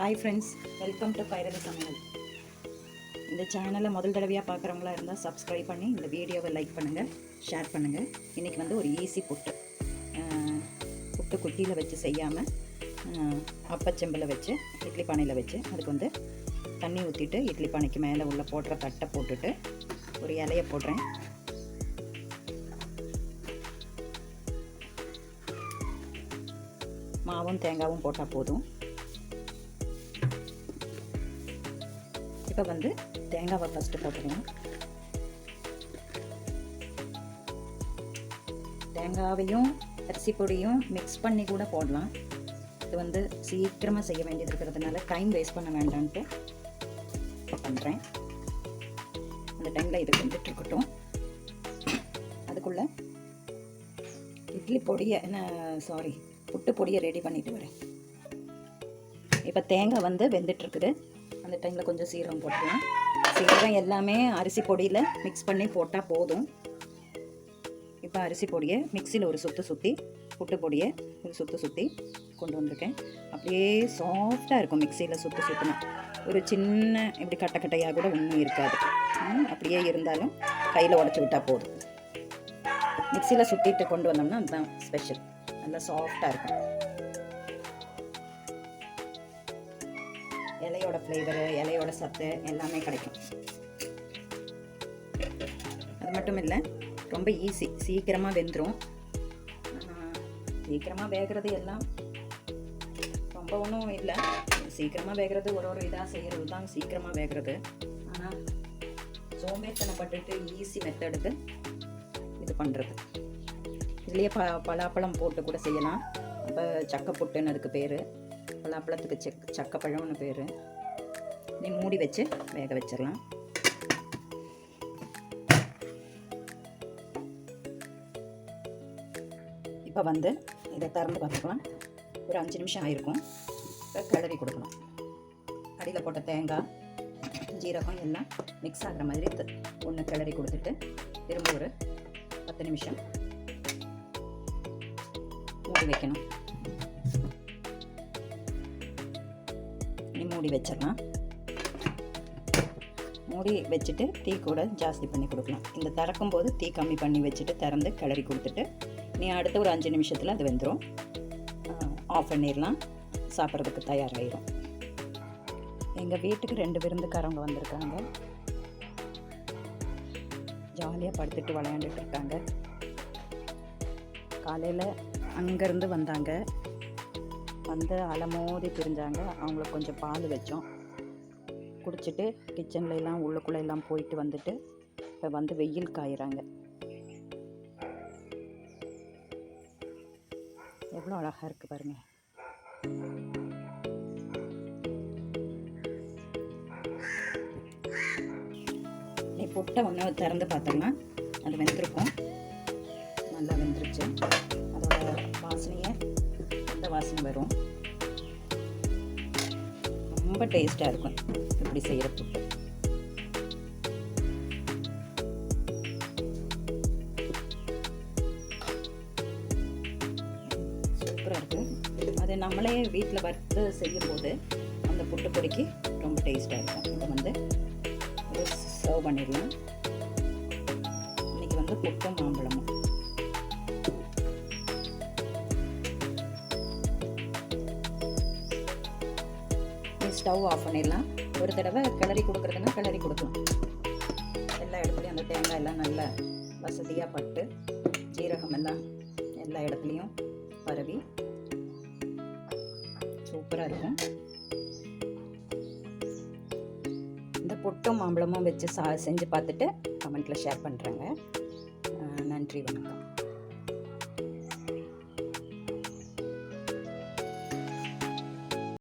Hi friends welcome to Bhairavi சமையல் இந்த சேனலை முதல் தடவையாக பார்க்குறவங்களா இருந்தால் சப்ஸ்கிரைப் பண்ணி இந்த வீடியோவை லைக் பண்ணுங்கள் ஷேர் பண்ணுங்கள் இன்றைக்கி வந்து ஒரு ஈஸி புட்டு. புட்டு குட்டியில் வச்சு செய்யாமல் அப்பச்செம்பில் வச்சு இட்லி பானையில் வச்சு அதுக்கு வந்து தண்ணி ஊற்றிட்டு இட்லி பானைக்கு மேலே உள்ள போடுற தட்டை போட்டுட்டு ஒரு இலையை போடுறேன். மாவும் தேங்காவும் போட்டால் போதும். இப்போ வந்து தேங்காவை ஃபஸ்ட்டு போட்டுக்கணும். தேங்காவையும் அரிசி பொடியும் மிக்ஸ் பண்ணி கூட போடலாம். இது வந்து சீக்கிரமாக செய்ய வேண்டியது இருக்கிறதுனால டைம் வேஸ்ட் பண்ண வேண்டான்ட்டு பண்ணுறேன் அந்த டைமில் இது வந்துட்டு இருக்கட்டும். அதுக்குள்ளே இட்லி பொடியை என்ன சாரி புட்டு பொடியை ரெடி பண்ணிட்டு வரேன். இப்போ தேங்காய் வந்து வெந்துட்டுருக்குது அந்த டைமில் கொஞ்சம் சீரகம் போட்டுக்கலாம். சீரகம் எல்லாமே அரிசி பொடியில் மிக்ஸ் பண்ணி போட்டால் போதும். இப்போ அரிசி பொடியை மிக்சியில் ஒரு சுற்று சுற்றி புட்டு பொடியை ஒரு சுற்று சுற்றி கொண்டு வந்திருக்கேன். அப்படியே சாஃப்டாக இருக்கும் மிக்சியில் சுற்று சுற்றினா ஒரு சின்ன இப்படி கட்டை கட்டையாக கூட ஒன்றும் இருக்காது. அப்படியே இருந்தாலும் கையில் உடச்சி விட்டால் போதும். மிக்சியில் சுற்றிட்டு கொண்டு வந்தோம்னா அதுதான் ஸ்பெஷல் நல்லா சாஃப்டாக இருக்கும். இலையோட ஃப்ளேவரு இலையோட சத்து எல்லாமே கிடைக்கும். அது மட்டும் இல்லை ரொம்ப ஈஸி சீக்கிரமாக வெந்துடும் சீக்கிரமாக வேகிறது எல்லாம் ரொம்ப ஒன்றும் இல்லை. சீக்கிரமாக வேகிறது ஒரு ஒரு இதாக செய்கிறது தான் சீக்கிரமாக வேகிறது ஆனால் சோம்பேத்தனப்பட்டுட்டு ஈஸி மெத்தடுக்கு இது பண்ணுறது இதுலேயே ப பலாப்பழம் போட்டு கூட செய்யலாம். அப்போ சக்கை புட்டுன்னு அதுக்கு பேர். பலாப்பழத்துக்கு செக் சக்கப்பழம்னு பேர். நீ மூடி வச்சு வேக வச்சிடலாம் இப்போ வந்து இதை திறந்து பார்த்துக்கலாம். ஒரு அஞ்சு நிமிஷம் ஆயிருக்கும். இப்போ கிளறி கொடுக்கணும். அடியில் போட்ட தேங்காய் ஜீரகம் எல்லாம் மிக்ஸ் ஆகிற மாதிரி ஒன்று கிளறி கொடுத்துட்டு திரும்ப ஒரு பத்து நிமிஷம் மூடி வைக்கணும். மூடி வச்சிடலாம். மூடி வச்சுட்டு தீ கூட ஜாஸ்தி பண்ணி கொடுக்கலாம். இந்த திறக்கும் போது தீ கம்மி பண்ணி வச்சுட்டு திறந்து கிளறி கொடுத்துட்டு நீ அடுத்த ஒரு அஞ்சு நிமிஷத்தில் அது வெந்துடும் ஆஃப் பண்ணிடலாம். சாப்பிட்றதுக்கு தயாராகிடும் எங்கள் வீட்டுக்கு ரெண்டு விருந்துக்காரவங்க வந்திருக்காங்க. ஜாலியாக படுத்துட்டு விளையாண்டுட்டு இருக்காங்க. காலையில் அங்கேருந்து வந்தாங்க. வந்து அலமோதி பிரிஞ்சாங்க. அவங்களுக்கு கொஞ்சம் பால் வச்சோம். குடிச்சிட்டு கிச்சன்ல எல்லாம் உள்ளுக்குள்ளே எல்லாம் போயிட்டு வந்துட்டு இப்போ வந்து வெயில் காயிறாங்க. எவ்வளோ அழகாக இருக்குது பாருங்க. நீ புட்டை ஒன்று திறந்து பார்த்தோம்னா அது வெந்துரு ரொம்ப டேஸ்ட்டாக இருக்கும் இப்படி செய்கிறப்போ சூப்பராக இருக்குது அது நம்மளே வீட்டில் வறுத்து செய்யும்போது அந்த புட்டு பொடிக்கு ரொம்ப டேஸ்ட்டாக இருக்கும். இது வந்து சர்வ் பண்ணிடலாம். இன்றைக்கி வந்து புட்டும் மாம்பழமும். ஸ்டவ் ஆஃப் பண்ணிடலாம். ஒரு தடவை கிளறி கொடுக்குறதுன்னா கிளறி கொடுக்கலாம். எல்லா இடத்துலையும் அந்த தேங்காய் எல்லாம் நல்லா வசதியாக பட்டு ஜீரகம் எல்லாம் எல்லா இடத்துலையும் பரவி சூப்பராக இருக்கும். இந்த பொட்டும் மாம்பழமும் வச்சு சா செஞ்சு பார்த்துட்டு கமெண்ட்டில் ஷேர் பண்ணுறேங்க நன்றி வணக்கம்.